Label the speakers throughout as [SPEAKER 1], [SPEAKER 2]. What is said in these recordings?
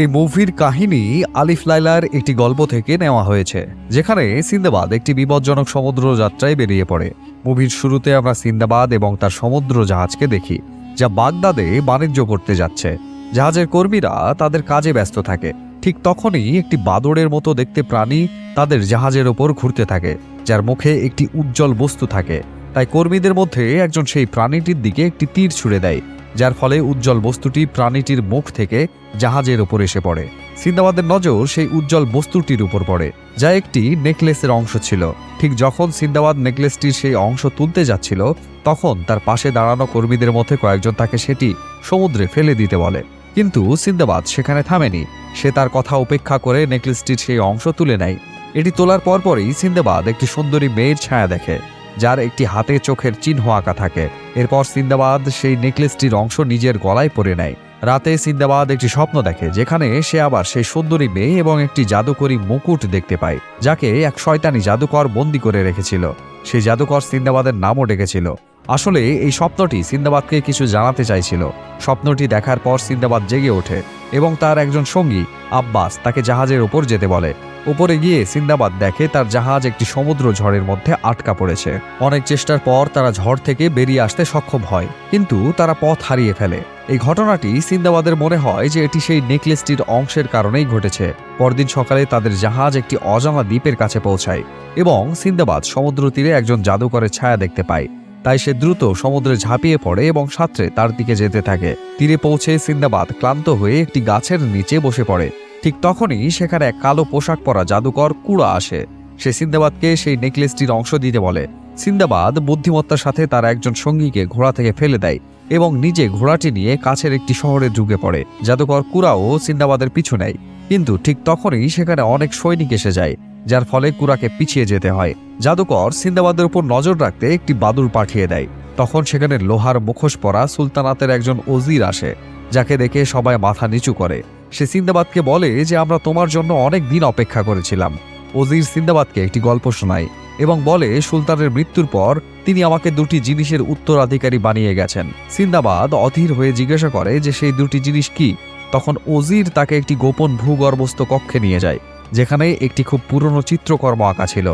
[SPEAKER 1] এই মুভির কাহিনী আলিফ লাইলার একটি গল্প থেকে নেওয়া হয়েছে, যেখানে সিন্দাবাদ একটি বিপজ্জনক সমুদ্র যাত্রায় বেরিয়ে পড়ে। মুভির শুরুতে আমরা সিন্দাবাদ এবং তার সমুদ্র জাহাজকে দেখি, যা বাগদাদে বাণিজ্য করতে যাচ্ছে। জাহাজের কর্মীরা তাদের কাজে ব্যস্ত থাকে। ঠিক তখনই একটি বাদরের মতো দেখতে প্রাণী তাদের জাহাজের ওপর ঘুরতে থাকে, যার মুখে একটি উজ্জ্বল বস্তু থাকে। তাই কর্মীদের মধ্যে একজন সেই প্রাণীটির দিকে একটি তীর ছুড়ে দেয়। যার ফলে উজ্জ্বল বস্তুটি প্রাণীটির মুখ থেকে জাহাজের উপর এসে পড়ে। সিন্দাবাদের নজর সেই উজ্জ্বল বস্তুটির উপর পড়ে, যা একটি নেকলেসের অংশ ছিল। ঠিক যখন সিন্দাবাদ নেকলেসটির সেই অংশ তুলতে যাচ্ছিল, তখন তার পাশে দাঁড়ানো কর্মীদের মধ্যে কয়েকজন তাকে সেটি সমুদ্রে ফেলে দিতে বলে। কিন্তু সিন্দাবাদ সেখানে থামেনি। সে তার কথা উপেক্ষা করে নেকলেসটির সেই অংশ তুলে নেয়। এটি তোলার পরপরই সিন্দাবাদ একটি সুন্দরী মেয়ের ছায়া দেখে। যার একটি হাতে চোখের চিহ্ন আঁকা থাকে। এরপর সিন্দাবাদ সেই নেকলেসটির অংশ নিজের গলায় পরে নেয়। রাতে সিন্দাবাদ একটি স্বপ্ন দেখে, যেখানে সে আবার সেই সুন্দরী মেয়ে এবং একটি জাদুকরী মুকুট দেখতে পায়, যাকে এক শয়তানি জাদুকর বন্দি করে রেখেছিল। সেই জাদুকর সিন্দাবাদের নামও ডেকেছিল। আসলে এই স্বপ্নটি সিন্দাবাদকে কিছু জানাতে চাইছিল। স্বপ্নটি দেখার পর সিন্দাবাদ জেগে ওঠে এবং তার একজন সঙ্গী, আব্বাস, তাকে জাহাজের ওপর যেতে বলে। উপরে গিয়ে সিন্দাবাদ দেখে তার জাহাজ একটি সমুদ্র ঝড়ের মধ্যে আটকা পড়েছে। অনেক চেষ্টার পর তারা ঝড় থেকে বেরিয়ে আসতে সক্ষম হয়, কিন্তু তারা পথ হারিয়ে ফেলে। এই ঘটনাটি সিন্দাবাদের মনে হয় যে এটি সেই নেকলেসটির অংশের কারণেই ঘটেছে। পরদিন সকালে তাদের জাহাজ একটি অজানা দ্বীপের কাছে পৌঁছায় এবং সিন্দাবাদ সমুদ্র তীরে একজন জাদুকরের ছায়া দেখতে পায়। তাই সে দ্রুত সমুদ্রে ঝাঁপিয়ে পড়ে এবং সাঁতরে তার দিকে যেতে থাকে। তীরে পৌঁছে সিন্দাবাদ ক্লান্ত হয়ে একটি গাছের নিচে বসে পড়ে। ঠিক তখনই সেখানে এক কালো পোশাক পরা জাদুকর কুড়া আসে। সে সিন্দাবাদকে সেই নেকলেসটির অংশ দিতে বলে। সিন্দাবাদ বুদ্ধিমত্তার সাথে তার একজন সঙ্গীকে ঘোড়া থেকে ফেলে দেয় এবং নিজে ঘোড়াটি নিয়ে কাছের একটি শহরে ঢুকে পড়ে। জাদুকর কুরাও সিন্দাবাদের পিছু নেয়। কিন্তু ঠিক তখনই সেখানে অনেক সৈনিক এসে যায়, যার ফলে কুরাকে পিছিয়ে যেতে হয়। জাদুকর সিন্দাবাদের উপর নজর রাখতে একটি বাদুর পাঠিয়ে দেয়। তখন সেখানে লোহার মুখোশ পরা সুলতানাতের একজন ওজির আসে, যাকে দেখে সবাই মাথা নিচু করে। সে সিন্দাবাদকে বলে যে আমরা তোমার জন্য অনেক দিন অপেক্ষা করেছিলাম। ওজির সিন্দাবাদকে একটি গল্প শোনায় এবং বলে, সুলতানের মৃত্যুর পর তিনি আমাকে দুটি জিনিসের উত্তরাধিকারী বানিয়ে গেছেন। সিন্দাবাদ অধীর হয়ে জিজ্ঞাসা করে যে সেই দুটি জিনিস কি? তখন ওজির তাকে একটি গোপন ভূগর্ভস্থ কক্ষে নিয়ে যায়, যেখানে একটি খুব পুরনো চিত্রকর্ম আঁকা ছিল।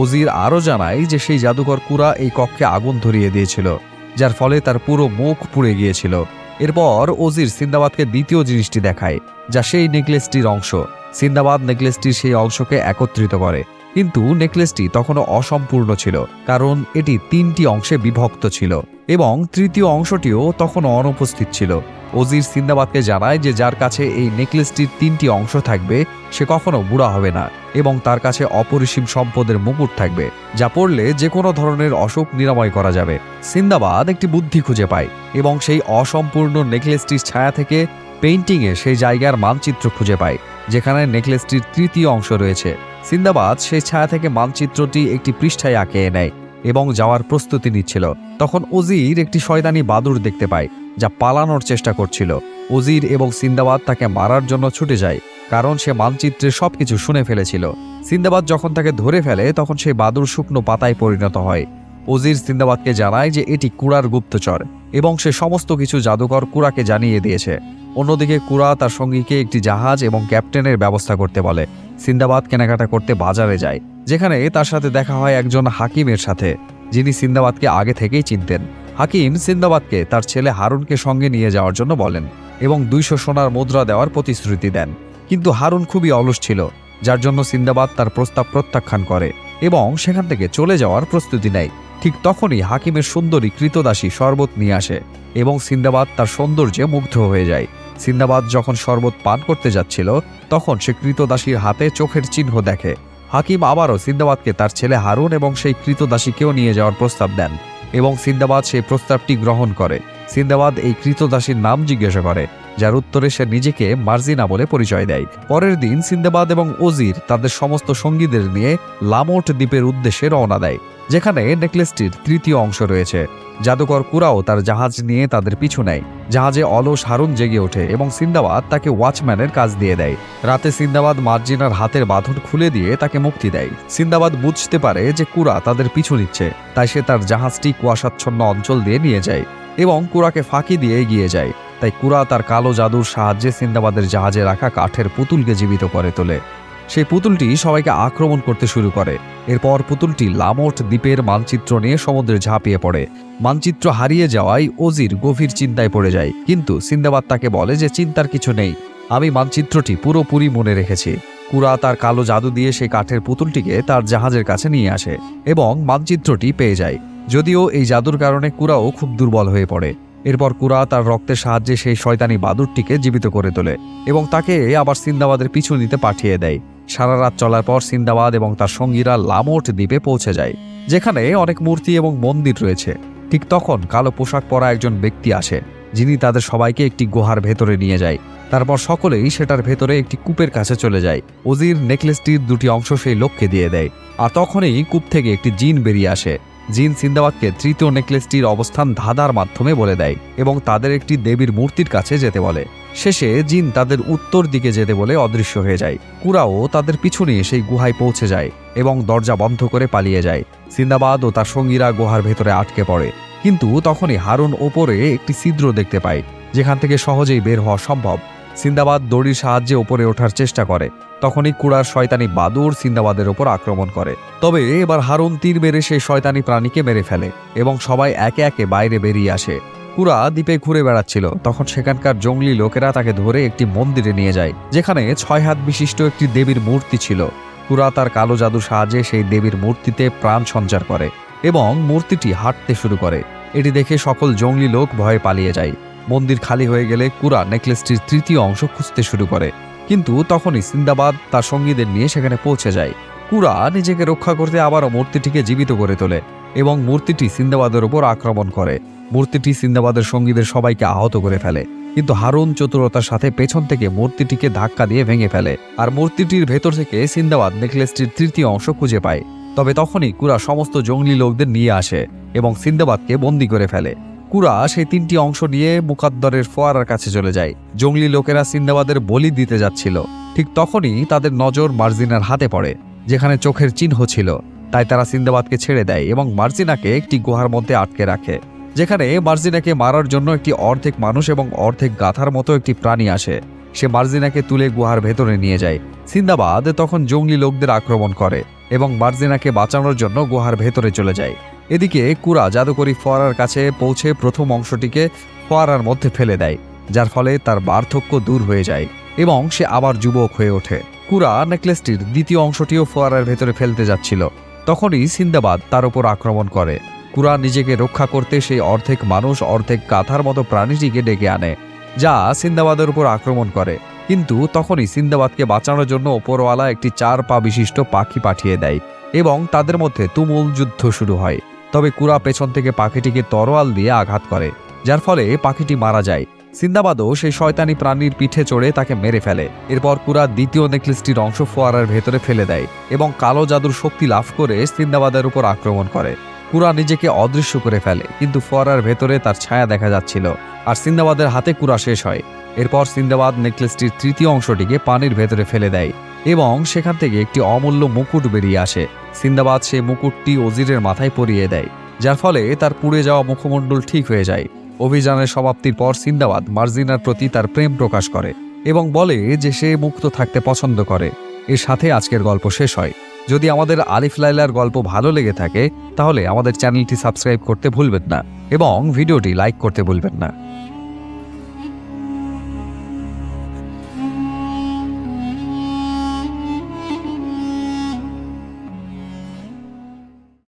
[SPEAKER 1] ওজির আরও জানায় যে সেই জাদুকর কুরা এই কক্ষে আগুন ধরিয়ে দিয়েছিল, যার ফলে তার পুরো মুখ পুড়ে গিয়েছিল। এরপর ওজির সিন্দাবাদকে দ্বিতীয় জিনিসটি দেখায়, যা সেই নেকলেসটির অংশ। সিন্দাবাদ নেকলেসটির সেই অংশকে একত্রিত করে। কিন্তু নেকলেসটি তখনও অসম্পূর্ণ ছিল, কারণ এটি তিনটি অংশে বিভক্ত ছিল এবং তৃতীয় অংশটিও তখনও অনুপস্থিত ছিল। ওজির সিন্দাবাদকে জানায় যে যার কাছে এই নেকলেসটির তিনটি অংশ থাকবে, সে কখনো বুড়া হবে না এবং তার কাছে অপরিসীম সম্পদের মুকুট থাকবে, যা পড়লে যে কোনো ধরনের অসুখ নিরাময় করা যাবে। সিন্দাবাদ একটি বুদ্ধি খুঁজে পায় এবং সেই অসম্পূর্ণ নেকলেসটির ছায়া থেকে পেইন্টিংয়ে সেই জায়গার মানচিত্র খুঁজে পায়। যেখানে নেকলেসটির তৃতীয় অংশ রয়েছে। সিন্দাবাদ সেই ছায়া থেকে মানচিত্রটি একটি পৃষ্ঠায় আঁকিয়ে নেয় এবং যাওয়ার প্রস্তুতি নিচ্ছিল। তখন ওজির একটি শয়তানি বাদুর দেখতে পায়, যা পালানোর চেষ্টা করছিল। ওজির এবং সিন্দাবাদ তাকে মারার জন্য ছুটে যায়, কারণ সে মানচিত্রে সবকিছু শুনে ফেলেছিল। সিন্দাবাদ যখন তাকে ধরে ফেলে, তখন সেই বাদুর শুকনো পাতায় পরিণত হয়। ওজির সিন্দাবাদকে জানায় যে এটি কুড়ার গুপ্তচর এবং সে সমস্ত কিছু জাদুকর কুড়াকে জানিয়ে দিয়েছে। অন্যদিকে কুড়া তার সঙ্গীকে একটি জাহাজ এবং ক্যাপ্টেনের ব্যবস্থা করতে বলে। সিন্দাবাদ কেনাকাটা করতে বাজারে যায়, যেখানে তার সাথে দেখা হয় একজন হাকিমের সাথে, যিনি সিন্দাবাদকে আগে থেকেই চিনতেন। হাকিম সিন্দাবাদকে তার ছেলে হারুনকে সঙ্গে নিয়ে যাওয়ার জন্য বলেন এবং দুইশো সোনার মুদ্রা দেওয়ার প্রতিশ্রুতি দেন। কিন্তু হারুন খুবই অলস ছিল, যার জন্য সিন্দাবাদ তার প্রস্তাব প্রত্যাখ্যান করে এবং সেখান থেকে চলে যাওয়ার প্রস্তুতি নেয়। ঠিক তখনই হাকিমের সুন্দরী কৃতদাসী শরবত নিয়ে আসে এবং সিন্দাবাদ তার সৌন্দর্যে মুগ্ধ হয়ে যায়। সিন্দাবাদ যখন শরবত পান করতে যাচ্ছিল, তখন সে কৃতদাসীর হাতে চোখের চিহ্ন দেখে। হাকিম আবারও সিন্দাবাদকে তার ছেলে হারুন এবং সেই কৃতদাসীকেও নিয়ে যাওয়ার প্রস্তাব দেন এবং সিন্দাবাদ সেই প্রস্তাবটি গ্রহণ করে। সিন্দাবাদ এই কৃতদাসীর নাম জিজ্ঞাসা করে, যার উত্তরে সে নিজেকে মার্জিনা বলে পরিচয় দেয়। পরের দিন সিন্দাবাদ এবং ওজির তাদের সমস্ত সঙ্গীদের নিয়ে লামোট দ্বীপের উদ্দেশ্যে রওনা দেয়, যেখানে নেকলেসটির তৃতীয় অংশ রয়েছে। জাদুকর কুরাও তার জাহাজ নিয়ে তাদের পিছু নেয়। জাহাজে অলস হারুন জেগে ওঠে এবং সিন্দাবাদ তাকে ওয়াচম্যানের কাজ দিয়ে দেয়। রাতে সিন্দাবাদ মার্জিনার হাতের বাঁধন খুলে দিয়ে তাকে মুক্তি দেয়। সিন্দাবাদ বুঝতে পারে যে কুরা তাদের পিছু নিচ্ছে, তাই সে তার জাহাজটি কুয়াশাচ্ছন্ন অঞ্চল দিয়ে নিয়ে যায়। এবং কুরাকে ফাঁকি দিয়ে এগিয়ে যায়। তাই কুরা তার কালো জাদুর সাহায্যে সিন্দাবাদের জাহাজে রাখা কাঠের পুতুলকে জীবিত করে তোলে। সেই পুতুলটি সবাইকে আক্রমণ করতে শুরু করে। এরপর পুতুলটি লামোট দ্বীপের মানচিত্র নিয়ে সমুদ্রে ঝাঁপিয়ে পড়ে। মানচিত্র হারিয়ে যাওয়ায় ওজির গভীর চিন্তায় পড়ে যায়। কিন্তু সিন্দাবাদ তাকে বলে যে, চিন্তার কিছু নেই। আমি মানচিত্রটি পুরোপুরি মনে রেখেছি। কুরা তার কালো জাদু দিয়ে সেই কাঠের পুতুলটিকে তার জাহাজের কাছে নিয়ে আসে এবং মানচিত্রটি পেয়ে যায়। যদিও এই জাদুর কারণে কুরাও খুব দুর্বল হয়ে পড়ে। এরপর কুরা তার রক্তের সাহায্যে সেই শয়তানি বাদুরটিকে জীবিত করে তোলে এবং তাকে আবার সিন্দাবাদের পিছু নিতে পাঠিয়ে দেয়। সারা রাত চলার পর সিন্দাবাদ এবং তার সঙ্গীরা লামোট দ্বীপে পৌঁছে যায়, যেখানে অনেক মূর্তি এবং মন্দির রয়েছে। ঠিক তখন কালো পোশাক পরা একজন ব্যক্তি আসে, যিনি তাদের সবাইকে একটি গুহার ভেতরে নিয়ে যায়। তারপর সকলেই সেটার ভেতরে একটি কূপের কাছে চলে যায়। ওজির নেকলেসটির দুটি অংশ সেই লোককে দিয়ে দেয়, আর তখনই কূপ থেকে একটি জিন বেরিয়ে আসে। জিন সিন্দাবাদকে তৃতীয় নেকলেসটির অবস্থান ধাঁধার মাধ্যমে বলে দেয় এবং তাদের একটি দেবীর মূর্তির কাছে যেতে বলে। শেষে জিন তাদের উত্তর দিকে যেতে বলে অদৃশ্য হয়ে যায়। কুরাও তাদের পিছু নিয়ে সেই গুহায় পৌঁছে যায় এবং দরজা বন্ধ করে পালিয়ে যায়। সিন্দাবাদ ও তার সঙ্গীরা গুহার ভেতরে আটকে পড়ে। কিন্তু তখনই হারুন ওপরে একটি ছিদ্র দেখতে পায়, যেখান থেকে সহজেই বের হওয়া সম্ভব। সিন্দাবাদ দড়ির সাহায্যে ওপরে ওঠার চেষ্টা করে। তখনই কুড়ার শয়তানি বাদুর সিন্দাবাদের ওপর আক্রমণ করে। তবে এবার হারুন তীর মেরে সেই শয়তানি প্রাণীকে মেরে ফেলে এবং সবাই একে একে বাইরে বেরিয়ে আসে। কুরা দ্বীপে ঘুরে বেড়াচ্ছিল। তখন সেখানকার জঙ্গলি লোকেরা তাকে ধরে একটি মন্দিরে নিয়ে যায়, যেখানে ছয় হাত বিশিষ্ট একটি দেবীর মূর্তি ছিল। কুরা তার কালো জাদু সাহায্যে সেই দেবীর মূর্তিতে প্রাণ সঞ্চার করে এবং মূর্তিটি হাঁটতে শুরু করে। এটি দেখে সকল জঙ্গলি লোক ভয়ে পালিয়ে যায়। মন্দির খালি হয়ে গেলে কুরা নেকলেসটির তৃতীয় অংশ খুঁজতে শুরু করে। কিন্তু তখনই সিন্দাবাদ তার সঙ্গীদের নিয়ে সেখানে পৌঁছে যায়। কুরা নিজেকে রক্ষা করতে আবারও মূর্তিটিকে জীবিত করে তোলে এবং মূর্তিটি সিন্দাবাদের ওপর আক্রমণ করে। মূর্তিটি সিন্দাবাদের সঙ্গীদের সবাইকে আহত করে ফেলে। কিন্তু হারুন চতুরতার সাথে পেছন থেকে মূর্তিটিকে ধাক্কা দিয়ে ভেঙে ফেলে আর মূর্তিটির ভেতর থেকে সিন্দাবাদ নেকলেসটির তৃতীয় অংশ খুঁজে পায়। তবে তখনই কুরা সমস্ত জঙ্গলি লোকদের নিয়ে আসে এবং সিন্দাবাদকে বন্দি করে ফেলে। কুরা সেই তিনটি অংশ নিয়ে মুকাদ্দরের ফোয়ারার কাছে চলে যায়। জঙ্গলি লোকেরা সিন্দাবাদের বলি দিতে যাচ্ছিল। ঠিক তখনই তাদের নজর মার্জিনার হাতে পড়ে, যেখানে চোখের চিহ্ন ছিল। তাই তারা সিন্দাবাদকে ছেড়ে দেয় এবং মার্জিনাকে একটি গুহার মধ্যে আটকে রাখে, যেখানে মার্জিনাকে মারার জন্য একটি অর্ধেক মানুষ এবং অর্ধেক গাথার মতো একটি প্রাণী আসে। সে মার্জিনাকে তুলে গুহার ভেতরে নিয়ে যায়। সিন্দাবাদ তখন জঙ্গলি লোকদের আক্রমণ করে এবং মার্জিনাকে বাঁচানোর জন্য গুহার ভেতরে চলে যায়। এদিকে কুরা জাদুকরি ফোয়ারার কাছে পৌঁছে প্রথম অংশটিকে ফোয়ারার মধ্যে ফেলে দেয়, যার ফলে তার বার্ধক্য দূর হয়ে যায় এবং সে আবার যুবক হয়ে ওঠে। কুরা নেকলেসটির দ্বিতীয় অংশটিও ফোয়ারার ভেতরে ফেলতে যাচ্ছিল। তখনই সিন্দাবাদ তার উপর আক্রমণ করে। কুরা নিজেকে রক্ষা করতে সেই অর্ধেক মানুষ অর্ধেক কাঁথার মতো প্রাণীটিকে ডেকে আনে, যা সিন্দাবাদের উপর আক্রমণ করে। কিন্তু তখনই সিন্দাবাদকে বাঁচানোর জন্য ওপরওয়ালা একটি চার পা বিশিষ্ট পাখি পাঠিয়ে দেয় এবং তাদের মধ্যে তুমুল যুদ্ধ শুরু হয়। তবে কুরা পেছন থেকে পাখিটিকে তরোয়াল দিয়ে আঘাত করে, যার ফলে পাখিটি মারা যায়। সিন্দাবাদও সেই শয়তানি প্রাণীর পিঠে চড়ে তাকে মেরে ফেলে। এরপর কুরা দ্বিতীয় নেকলেসটির অংশ ফোয়ারার ভেতরে ফেলে দেয় এবং কালো জাদুর শক্তি লাভ করে সিন্দাবাদের উপর আক্রমণ করে। কুরা নিজেকে অদৃশ্য করে ফেলে, কিন্তু ফোয়ারার ভেতরে তার ছায়া দেখা যাচ্ছিল আর সিন্দাবাদের হাতে কুরা শেষ হয়। এরপর সিন্দাবাদ নেকলেসটির তৃতীয় অংশটিকে পানির ভেতরে ফেলে দেয়। এবং সেখান থেকে একটি অমূল্য মুকুট বেরিয়ে আসে। সিন্দাবাদ সে মুকুটটি ওজিরের মাথায় পরিয়ে দেয়, যার ফলে তার পুড়ে যাওয়া মুখমণ্ডল ঠিক হয়ে যায়। অভিযানের সমাপ্তির পর সিন্দাবাদ মার্জিনার প্রতি তার প্রেম প্রকাশ করে এবং বলে যে সে মুক্ত থাকতে পছন্দ করে। এর সাথে আজকের গল্প শেষ হয়। যদি আমাদের আলিফ লাইলার গল্প ভালো লেগে থাকে, তাহলে আমাদের চ্যানেলটি সাবস্ক্রাইব করতে ভুলবেন না এবং ভিডিওটি লাইক করতে ভুলবেন না।